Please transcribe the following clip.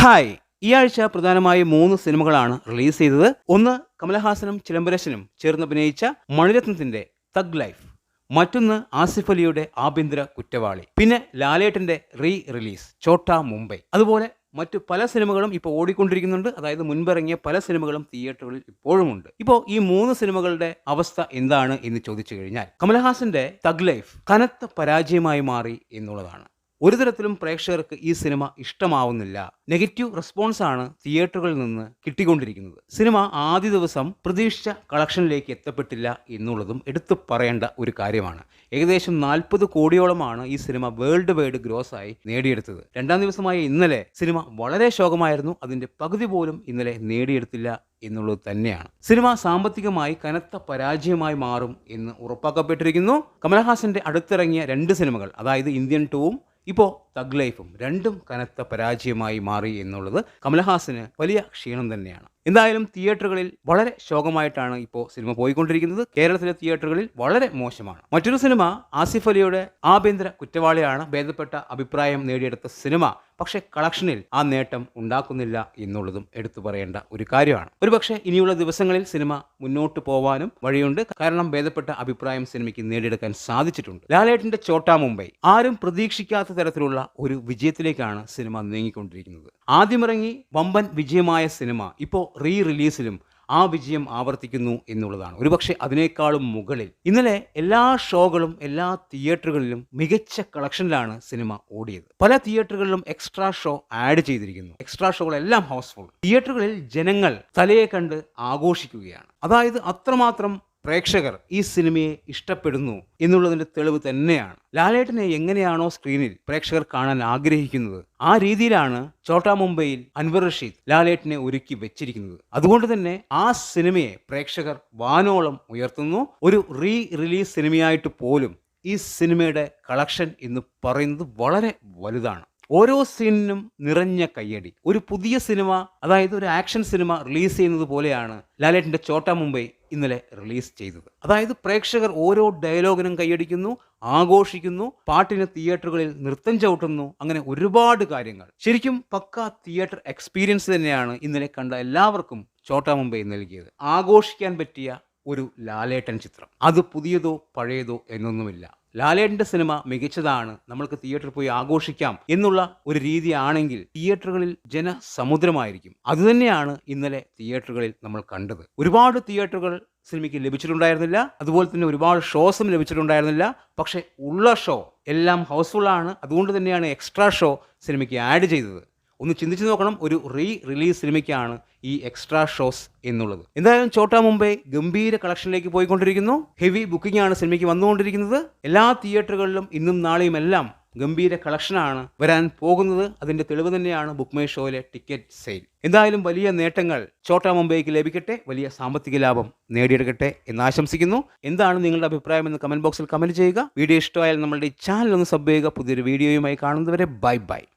Hi. ഈ ആഴ്ച പ്രധാനമായും മൂന്ന് സിനിമകളാണ് റിലീസ് ചെയ്തത്. ഒന്ന് കമലഹാസനും ചിലംബരശനും ചേർന്ന് അഭിനയിച്ച മണിരത്നത്തിന്റെ തഗ് ലൈഫ്. മറ്റൊന്ന് ആസിഫ് അലിയുടെ ആഭ്യന്തര കുറ്റവാളി. പിന്നെ ലാലേട്ടന്റെ റീ റിലീസ് ചോട്ട മുംബൈ. അതുപോലെ മറ്റു പല സിനിമകളും ഇപ്പോൾ ഓടിക്കൊണ്ടിരിക്കുന്നുണ്ട്. അതായത് മുൻപിറങ്ങിയ പല സിനിമകളും തിയേറ്ററുകളിൽ ഇപ്പോഴുമുണ്ട്. ഇപ്പോൾ ഈ മൂന്ന് സിനിമകളുടെ അവസ്ഥ എന്താണ് എന്ന് ചോദിച്ചു കഴിഞ്ഞാൽ കമലഹാസന്റെ തഗ് ലൈഫ് കനത്ത പരാജയമായി മാറി എന്നുള്ളതാണ്. ഒരു തരത്തിലും പ്രേക്ഷകർക്ക് ഈ സിനിമ ഇഷ്ടമാവുന്നില്ല. നെഗറ്റീവ് റെസ്പോൺസ് ആണ് തിയേറ്ററുകളിൽ നിന്ന് കിട്ടിക്കൊണ്ടിരിക്കുന്നത്. സിനിമ ആദ്യ ദിവസം പ്രതീക്ഷിച്ച കളക്ഷനിലേക്ക് എത്തപ്പെട്ടില്ല എന്നുള്ളതും എടുത്തു പറയേണ്ട ഒരു കാര്യമാണ്. ഏകദേശം നാൽപ്പത് കോടിയോളമാണ് ഈ സിനിമ വേൾഡ് വൈഡ് ഗ്രോസ് ആയി നേടിയെടുത്തത്. രണ്ടാം ദിവസമായ ഇന്നലെ സിനിമ വളരെ ശോകമായിരുന്നു. അതിന്റെ പകുതി പോലും ഇന്നലെ നേടിയെടുത്തില്ല എന്നുള്ളത് തന്നെയാണ്. സിനിമ സാമ്പത്തികമായി കനത്ത പരാജയമായി മാറും എന്ന് ഉറപ്പാക്കപ്പെട്ടിരിക്കുന്നു. കമലഹാസന്റെ അടുത്തിറങ്ങിയ രണ്ട് സിനിമകൾ അതായത് ഇന്ത്യൻ ടൂവും ഇപ്പോൾ തഗ് ലൈഫും രണ്ടും കനത്ത പരാജയമായി മാറി എന്നുള്ളത് കമലഹാസന് വലിയ ക്ഷീണം തന്നെയാണ്. എന്തായാലും തിയേറ്ററുകളിൽ വളരെ ശോകമായിട്ടാണ് ഇപ്പോൾ സിനിമ പോയിക്കൊണ്ടിരിക്കുന്നത്. കേരളത്തിലെ തിയേറ്ററുകളിൽ വളരെ മോശമാണ്. മറ്റൊരു സിനിമ ആസിഫ് അലിയുടെ ആഭ്യന്തര കുറ്റവാളിയാണ് ഭേദപ്പെട്ട അഭിപ്രായം നേടിയെടുത്ത സിനിമ. പക്ഷേ കളക്ഷനിൽ ആ നേട്ടം ഉണ്ടാക്കുന്നില്ല എന്നുള്ളതും എടുത്തു പറയേണ്ട ഒരു കാര്യമാണ്. ഒരുപക്ഷെ ഇനിയുള്ള ദിവസങ്ങളിൽ സിനിമ മുന്നോട്ട് പോവാനും വഴിയുണ്ട്. കാരണം ഭേദപ്പെട്ട അഭിപ്രായം സിനിമയ്ക്ക് നേടിയെടുക്കാൻ സാധിച്ചിട്ടുണ്ട്. ലാലേട്ടിന്റെ ചോട്ടാ മുംബൈ ആരും പ്രതീക്ഷിക്കാത്ത തരത്തിലുള്ള ഒരു വിജയത്തിലേക്കാണ് സിനിമ നീങ്ങിക്കൊണ്ടിരിക്കുന്നത്. ആദ്യമിറങ്ങി വമ്പൻ വിജയമായ സിനിമ ഇപ്പോൾ റീ റിലീസിലും ആ വിജയം ആവർത്തിക്കുന്നു എന്നുള്ളതാണ്. ഒരുപക്ഷെ അതിനേക്കാളും മുകളിൽ. ഇന്നലെ എല്ലാ ഷോകളും എല്ലാ തിയേറ്ററുകളിലും മികച്ച കളക്ഷനിലാണ് സിനിമ ഓടിയത്. പല തിയേറ്ററുകളിലും എക്സ്ട്രാ ഷോ ആഡ് ചെയ്തിരിക്കുന്നു. എക്സ്ട്രാ ഷോകളെല്ലാം ഹൗസ്ഫുൾ. തിയേറ്ററുകളിൽ ജനങ്ങൾ തലയെ കണ്ട് ആഘോഷിക്കുകയാണ്. അതായത് അത്രമാത്രം പ്രേക്ഷകർ ഈ സിനിമയെ ഇഷ്ടപ്പെടുന്നു എന്നുള്ളതിന്റെ തെളിവ് തന്നെയാണ്. ലാലേട്ടനെ എങ്ങനെയാണോ സ്ക്രീനിൽ പ്രേക്ഷകർ കാണാൻ ആഗ്രഹിക്കുന്നത് ആ രീതിയിലാണ് ചോട്ടാ മുംബൈയിൽ അൻവർ റഷീദ് ലാലേട്ടനെ ഒരുക്കി വെച്ചിരിക്കുന്നത്. അതുകൊണ്ട് തന്നെ ആ സിനിമയെ പ്രേക്ഷകർ വാനോളം ഉയർത്തുന്നു. ഒരു റീ റിലീസ് സിനിമയായിട്ട് പോലും ഈ സിനിമയുടെ കളക്ഷൻ എന്ന് പറയുന്നത് വളരെ വലുതാണ്. ഓരോ സീനിനും നിറഞ്ഞ കയ്യടി. ഒരു പുതിയ സിനിമ അതായത് ഒരു ആക്ഷൻ സിനിമ റിലീസ് ചെയ്യുന്നത് പോലെയാണ് ലാലേട്ടിന്റെ ചോട്ട മുംബൈ ഇന്നലെ റിലീസ് ചെയ്തത്. അതായത് പ്രേക്ഷകർ ഓരോ ഡയലോഗിനും കൈയടിക്കുന്നു ആഘോഷിക്കുന്നു പാട്ടിന് തിയേറ്ററുകളിൽ നൃത്തം ചവിട്ടുന്നു അങ്ങനെ ഒരുപാട് കാര്യങ്ങൾ. ശരിക്കും പക്ക തിയേറ്റർ എക്സ്പീരിയൻസ് തന്നെയാണ് ഇന്നലെ കണ്ട എല്ലാവർക്കും ചോട്ട മുംബൈ നൽകിയത്. ആഘോഷിക്കാൻ പറ്റിയ ഒരു ലാലേട്ടൻ ചിത്രം. അത് പുതിയതോ പഴയതോ എന്നൊന്നുമില്ല. ലാലേട്ടന്റെ സിനിമ മികച്ചതാണ്. നമ്മൾക്ക് തിയേറ്ററിൽ പോയി ആഘോഷിക്കാം എന്നുള്ള ഒരു രീതിയാണെങ്കിൽ തിയേറ്ററുകളിൽ ജനസമുദ്രമായിരിക്കും. അതുതന്നെയാണ് ഇന്നലെ തിയേറ്ററുകളിൽ നമ്മൾ കണ്ടത്. ഒരുപാട് തിയേറ്ററുകൾ സിനിമയ്ക്ക് ലഭിച്ചിട്ടുണ്ടായിരുന്നില്ല. അതുപോലെ തന്നെ ഒരുപാട് ഷോസും ലഭിച്ചിട്ടുണ്ടായിരുന്നില്ല. പക്ഷേ ഉള്ള ഷോ എല്ലാം ഹൗസ്ഫുള്ളാണ്. അതുകൊണ്ട് തന്നെയാണ് എക്സ്ട്രാ ഷോ സിനിമയ്ക്ക് ആഡ് ചെയ്തത്. ഒന്ന് ചിന്തിച്ചു നോക്കണം ഒരു റീ റിലീസ് സിനിമയ്ക്കാണ് ഈ എക്സ്ട്രാ ഷോസ് എന്നുള്ളത്. എന്തായാലും ചോട്ടാ മുംബൈ ഗംഭീര കളക്ഷനിലേക്ക് പോയിക്കൊണ്ടിരിക്കുന്നു. ഹെവി ബുക്കിംഗ് ആണ് സിനിമയ്ക്ക് വന്നുകൊണ്ടിരിക്കുന്നത്. എല്ലാ തിയേറ്ററുകളിലും ഇന്നും നാളെയും എല്ലാം ഗംഭീര കളക്ഷനാണ് വരാൻ പോകുന്നത്. അതിന്റെ തെളിവ് തന്നെയാണ് ബുക്ക് മൈ ഷോയിലെ ടിക്കറ്റ് സെയിൽ എന്തായാലും വലിയ നേട്ടങ്ങൾ ചോട്ടാ മുംബൈക്ക് ലഭിക്കട്ടെ. വലിയ സാമ്പത്തിക ലാഭം നേടിയെടുക്കട്ടെ എന്ന് ആശംസിക്കുന്നു. എന്താണ് നിങ്ങളുടെ അഭിപ്രായം എന്ന് കമന്റ് ബോക്സിൽ കമന്റ് ചെയ്യുക. വീഡിയോ ഇഷ്ടമായാൽ നമ്മളുടെ ചാനൽ ഒന്ന് സബ് ചെയ്യുക. പുതിയൊരു വീഡിയോയുമായി കാണുന്നവരെ ബൈ ബൈ